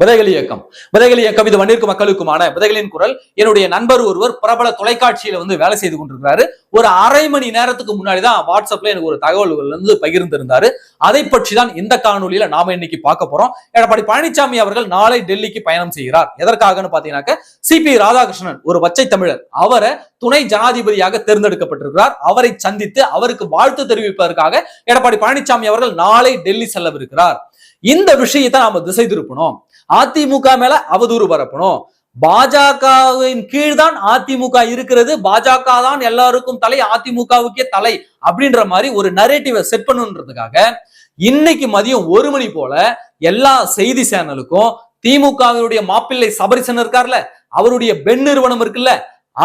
விதைகள் இயக்கம். விதைகள் இயக்கம் இது வன்னிற்கு மக்களுக்குமான விதைகளின் குரல். என்னுடைய நண்பர் ஒருவர் பிரபல தொலைக்காட்சியில வந்து வேலை செய்து கொண்டிருக்கிறாரு. ஒரு அரை மணி நேரத்துக்கு முன்னாடி தான் வாட்ஸ்அப்ல எனக்கு ஒரு தகவல்கள் வந்து பகிர்ந்திருந்தாரு. அதை பற்றி தான் இந்த காணொலியில நாம இன்னைக்கு பார்க்க போறோம். எடப்பாடி பழனிசாமி அவர்கள் நாளை டெல்லிக்கு பயணம் செய்கிறார். எதற்காகன்னு பாத்தீங்கன்னாக்க சிபி ராதாகிருஷ்ணன் ஒரு பச்சை தமிழர். அவரை துணை ஜனாதிபதியாக தேர்ந்தெடுக்கப்பட்டிருக்கிறார். அவரை சந்தித்து அவருக்கு வாழ்த்து தெரிவிப்பதற்காக எடப்பாடி பழனிசாமி அவர்கள் நாளை டெல்லி செல்லவிருக்கிறார். இந்த விஷயத்தை நாம திசை திருப்பணும். அதிமுக மேல அவதூறு பரப்பணும். பாஜகவின் கீழ் தான் அதிமுக இருக்கிறது. பாஜக தான் எல்லாருக்கும் தலை அதிமுகவுக்கே தலை அப்படின்ற மாதிரி ஒரு நரேட்டிவை செட் பண்ணுன்றதுக்காக இன்னைக்கு மதியம் ஒரு மணி போல எல்லா செய்தி சேனலுக்கும் திமுகவினுடைய மாப்பிள்ளை சபரிசன் இருக்கார்ல அவருடைய பெண் நிறுவனம் இருக்குல்ல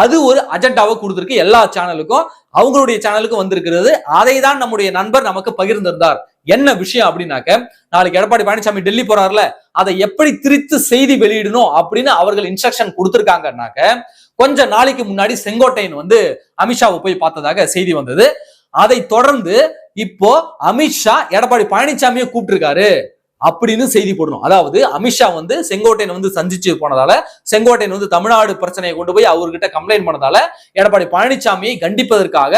அது ஒரு அஜெண்டாவை கொடுத்துருக்கு எல்லா சேனலுக்கும் அவங்களுடைய சேனலுக்கும் வந்திருக்கிறது. அதை தான் நம்முடைய நண்பர் நமக்கு பகிர்ந்திருந்தார். என்ன விஷயம் அப்படின்னாக்க நாளைக்கு எடப்பாடி பழனிசாமி டெல்லி போறாருல அதை எப்படி திரித்து செய்தி வெளியிடணும் அப்படின்னு அவர்கள் இன்ஸ்ட்ரக்ஷன் கொடுத்துருக்காங்கன்னாக்க கொஞ்ச நாளைக்கு முன்னாடி செங்கோட்டையன் வந்து அமித்ஷாவை போய் பார்த்ததாக செய்தி வந்தது. அதை தொடர்ந்து இப்போ அமித்ஷா எடப்பாடி பழனிசாமியை கூப்பிட்டுருக்காரு. அப்படின்னு செய்தி போடணும். அதாவது அமித்ஷா வந்து செங்கோட்டையன் வந்து சந்திச்சு போனதால செங்கோட்டையன் வந்து தமிழ்நாடு பிரச்சனையை கொண்டு போய் அவர்கிட்ட கம்ப்ளைண்ட் பண்ணதால எடப்பாடி பழனிசாமியை கண்டிப்பதற்காக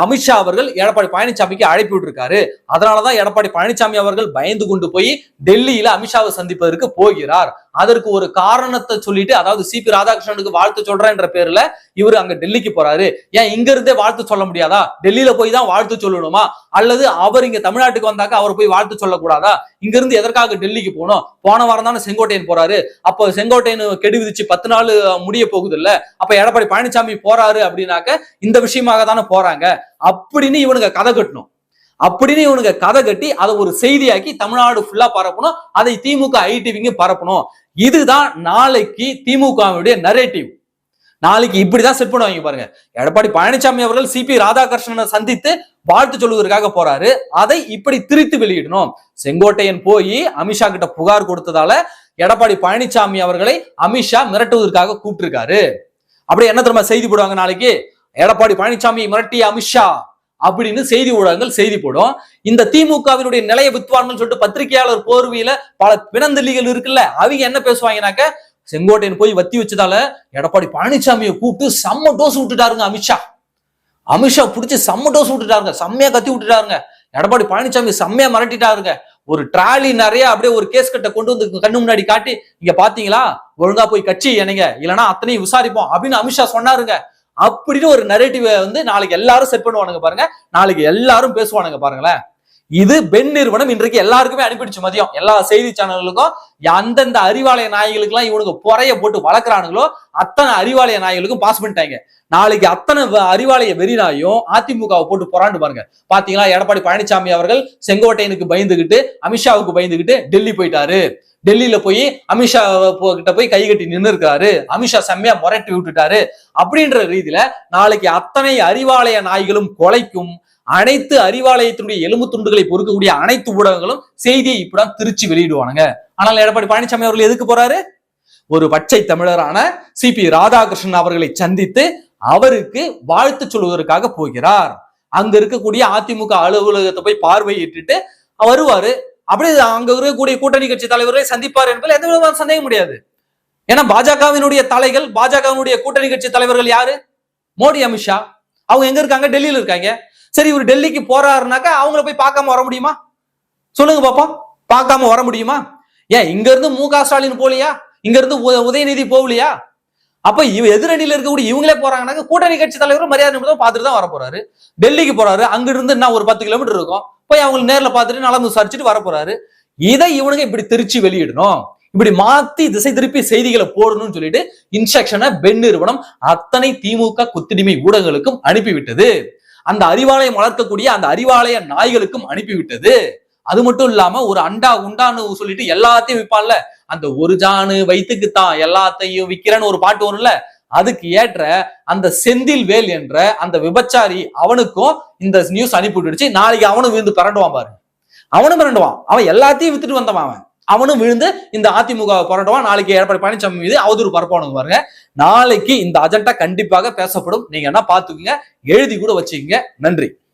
அமித்ஷா அவர்கள் எடப்பாடி பழனிசாமிக்கு அழைப்பு விட்டுருக்காரு. அதனாலதான் எடப்பாடி பழனிசாமி அவர்கள் பயந்து கொண்டு போய் டெல்லியில அமித்ஷாவை சந்திப்பதற்கு போகிறார். அதற்கு ஒரு காரணத்தை சொல்லிட்டு அதாவது சிபி ராதாகிருஷ்ணனுக்கு வாழ்த்து சொல்றேன்ற பேர்ல இவர் அங்க டெல்லிக்கு போறாரு. ஏன் இங்க இருந்தே வாழ்த்து சொல்ல முடியாதா? டெல்லியில போய் தான் வாழ்த்து சொல்லணுமா? அல்லது அவர் இங்க தமிழ்நாட்டுக்கு வந்தாக்க அவர் போய் வாழ்த்து சொல்லக்கூடாதா? இங்க இருந்து எதற்காக டெல்லிக்கு போகணும்? போன வாரம் தானே செங்கோட்டையன் போறாரு. அப்போ செங்கோட்டையன் கெடு விதிச்சு பத்து நாள் முடிய போகுது இல்ல? அப்ப எடப்பாடி பழனிசாமி போறாரு அப்படின்னாக்க இந்த விஷயமாக தானே போறாங்க. அப்படின்னு இவனுங்க கதை கட்டணும். அப்படின்னு இவனுங்க கதை கட்டி அதை ஒரு செய்தியாக்கி தமிழ்நாடு ஃபுல்லா பரப்பணும். அதை திமுக ஐடிவிங்க பரப்பணும். இதுதான் நாளைக்கு திமுகவுடைய நரேட்டிவ் நாளைக்கு இப்படிதான் செட் பண்ணுவாங்க பாருங்க. எடப்பாடி பழனிசாமி அவர்கள் சிபி ராதாகிருஷ்ணனை சந்தித்து வாழ்த்து சொல்வதற்காக போறாரு. அதை இப்படி திரித்து வெளியிடணும். செங்கோட்டையன் போய் அமித்ஷா கிட்ட புகார் கொடுத்ததால எடப்பாடி பழனிசாமி அவர்களை அமித்ஷா மிரட்டுவதற்காக கூப்பிட்டு இருக்காரு அப்படி என்ன திரும்ப செய்தி போடுவாங்க நாளைக்கு? எடப்பாடி பழனிசாமி மிரட்டிய அமித்ஷா அப்படின்னு செய்தி ஊடகங்கள் செய்தி போடும். இந்த திமுகவினுடைய நிலைய வித்வான்கள் சொல்லிட்டு பத்திரிகையாளர் போர்வையில பல பிணந்தள்ளிகள் இருக்குல்ல அவங்க என்ன பேசுவாங்கனாக்க செங்கோட்டையன் போய் வத்தி வச்சதால எடப்பாடி பழனிசாமியை கூப்பிட்டு செம்ம டோஸ் விட்டுட்டாருங்க அமித்ஷா. அமித்ஷா பிடிச்சி செம்ம டோஸ் விட்டுட்டாருங்க செம்மையா கத்தி விட்டுட்டாருங்க. எடப்பாடி பழனிசாமி செம்மையா மிரட்டிட்டாருங்க. ஒரு டிராலி நிறைய அப்படியே ஒரு கேஸ் கட்ட கொண்டு வந்து கண்ணு முன்னாடி காட்டி இங்க பாத்தீங்களா? ஒழுங்கா போய் கட்சி என்னங்க இல்லைன்னா அத்தனையும் விசாரிப்போம் அப்படின்னு அமித்ஷா சொன்னாருங்க. அப்படின்னு ஒரு நரேட்டிவ வந்து நாளைக்கு எல்லாரும் செட் பண்ணுவானுங்க பாருங்க. நாளைக்கு எல்லாரும் பேசுவானுங்க பாருங்களேன். இது பெண் நிறுவனம் இன்றைக்கு எல்லாருக்குமே அனுப்பிடுச்சு மதியம். எல்லா செய்தி சேனல்களுக்கும் அந்தந்த அறிவாலய நாய்களுக்கு எல்லாம் இவனுக்கு புறைய போட்டு வளர்க்குறானுங்களோ அத்தனை அறிவாலய நாய்களுக்கும் பாஸ் பண்ணிட்டாங்க. நாளைக்கு அத்தனை அறிவாலய வெறிநாயும் அதிமுகவை போட்டு புறாண்டு பாருங்க. பாத்தீங்களா எடப்பாடி பழனிசாமி அவர்கள் செங்கோட்டையனுக்கு பயந்துகிட்டு அமித்ஷாவுக்கு பயந்துகிட்டு டெல்லி போயிட்டாரு. டெல்லியில போய் அமித்ஷா கிட்ட போய் கை கட்டி நின்று இருக்காரு அமித்ஷா செம்மையா முரட்டி விட்டுட்டாரு. அப்படின்ற ரீதியில நாளைக்கு அத்தனை அறிவாலய நாய்களும் கொலைக்கும் அனைத்து அறிவாலயத்தினுடைய எலும்பு துண்டுகளை பொறுக்கக்கூடிய அனைத்து ஊடகங்களும் செய்தியை இப்படிதான் திருச்சி வெளியிடுவானுங்க. ஆனால் எடப்பாடி பழனிசாமி அவர்கள் எதுக்கு போறாரு? ஒரு பச்சை தமிழரான சி பி ராதாகிருஷ்ணன் அவர்களை சந்தித்து அவருக்கு வாழ்த்து சொல்வதற்காக போகிறார். அங்க இருக்கக்கூடிய அதிமுக அலுவலகத்தை போய் பார்வையிட்டு வருவாரு. அப்படியே அங்க இருக்கக்கூடிய கூட்டணி கட்சி தலைவர்களை சந்திப்பார் என்பதில் எந்த விதமான சந்தேகம் முடியாது ஏன்னா பாஜகவினுடைய தலைகள் பாஜகவினுடைய கூட்டணி கட்சி தலைவர்கள் யாரு? மோடி அமித்ஷா. அவங்க எங்க இருக்காங்க? டெல்லியில் இருக்காங்க. சரி இவர் டெல்லிக்கு போறாருனாக்கா அவங்கள போய் பார்க்காம வர முடியுமா? சொல்லுங்க பாப்பா பார்க்காம வர முடியுமா? ஏன் இங்க இருந்து மு க ஸ்டாலின் போலியா இங்க இருந்து உதயநிதி போகலையா? அப்ப இவ எதிரணியில இருக்கக்கூடிய இவங்களே போறாங்கன்னாக்க கூட்டணி கட்சி தலைவரும் மரியாதை நிமிடம் பார்த்துட்டு தான் வர போறாரு டெல்லிக்கு போறாரு அங்க இருந்து என்ன ஒரு பத்து கிலோமீட்டர் இருக்கும். போய் அவங்க நேர்ல பார்த்துட்டு நலம் விசாரிச்சுட்டு வர போறாரு இதை இவனுங்க இப்படி திருச்சி வெளியிடணும். இப்படி மாத்தி திசை திருப்பி செய்திகளை போடணும்னு சொல்லிட்டு இன்ஸ்ட்ரக்ஷனை பெண் நிறுவனம் அத்தனை திமுக குத்திடிமை ஊடகங்களுக்கும் அனுப்பிவிட்டது. அந்த அறிவாலயம் வளர்க்கக்கூடிய அந்த அறிவாலய நாய்களுக்கும் அனுப்பிவிட்டது. அது மட்டும் இல்லாம ஒரு அண்டா உண்டான்னு சொல்லிட்டு எல்லாத்தையும் விற்பான்ல அந்த ஒரு ஜானு வயிற்றுக்கு தான் எல்லாத்தையும் விக்கிறேன்னு ஒரு பாட்டு வரும்ல அதுக்கு ஏற்ற அந்த செந்தில் வேல் என்ற அந்த விபச்சாரி அவனுக்கும் இந்த நியூஸ் அனுப்பி விட்டுடுச்சு நாளைக்கு அவனும் விழுந்து பிறண்டுவான் பாரு. அவனும் பிறண்டுவான் அவன் எல்லாத்தையும் வித்துட்டு வந்தவன் அவன். அவனும் விழுந்து இந்த அதிமுக புரட்டுவான் நாளைக்கு எடப்பாடி பழனிசாமி மீது அவதூறு பரப்பானுங்க பாருங்க. நாளைக்கு இந்த அஜெண்டா கண்டிப்பாக பேசப்படும். நீங்க என்ன பாத்துக்கோங்க எழுதி கூட வச்சுக்கோங்க. நன்றி.